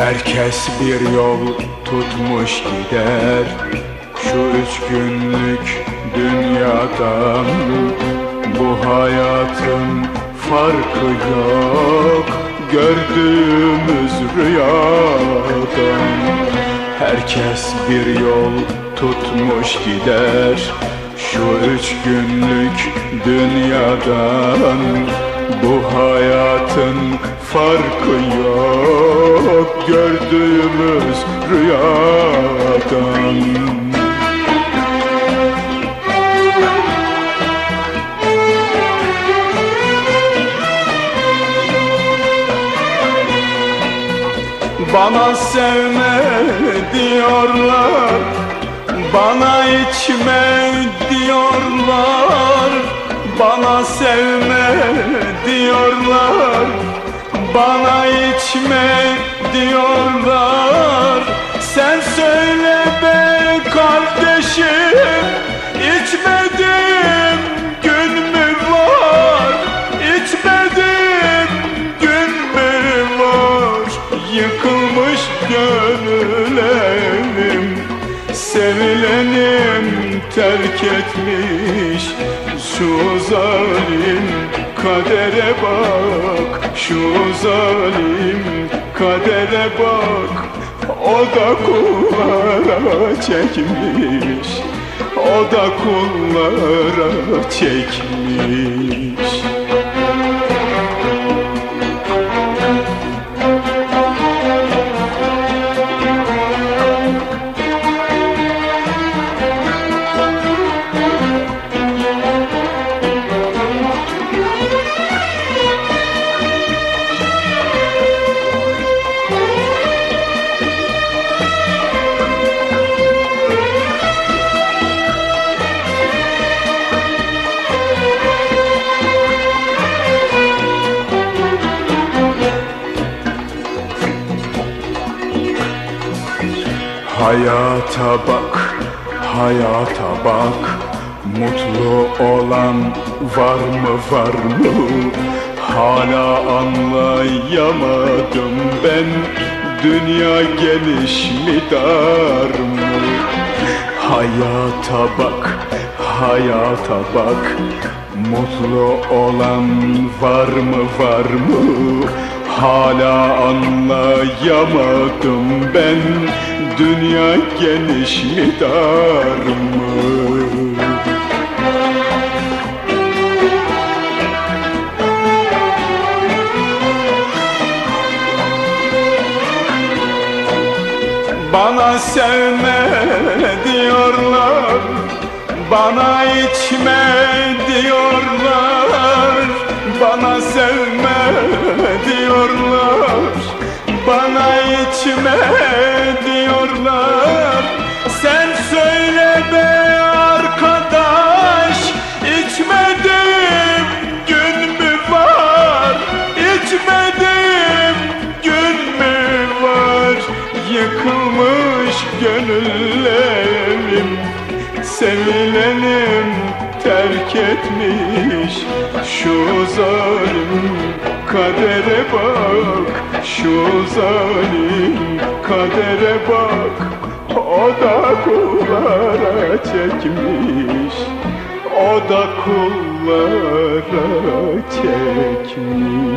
Herkes bir yol tutmuş gider. Şu üç günlük dünyadan Bu hayatın farkı yok. Gördüğümüz rüyadan Herkes bir yol tutmuş gider. Şu üç günlük dünyadan Bu hayatın farkı yok Gördüğümüz rüyadan. Bana sevme diyorlar Bana içme diyorlar. Bana sevme diyorlar. Bana içme diyorlar. Sen söyle be kardeşim İçmedim gün mü var? İçmedim gün mü var? Yıkılmış gönül evim Sevilenim terk etmiş Şu zalim kadere bak Şu zalim kadere bak. O da kullara çekmiş O da kullara çekmiş Hayata bak, hayata bak Mutlu olan var mı var mı? Hala anlayamadım ben Dünya geniş mi dar mı? Hayata bak, hayata bak Mutlu olan var mı var mı? Hala anlayamadım ben Dünya geniş mi dar mı? Bana sevme diyorlar Bana içme diyorlar Bana sevme diyorlar Bana içme gönüllerim Sevilenim terk etmiş. Şu zalim kadere bak Şu zalim kadere bak. O da kullara çekmiş O da kullara çekmiş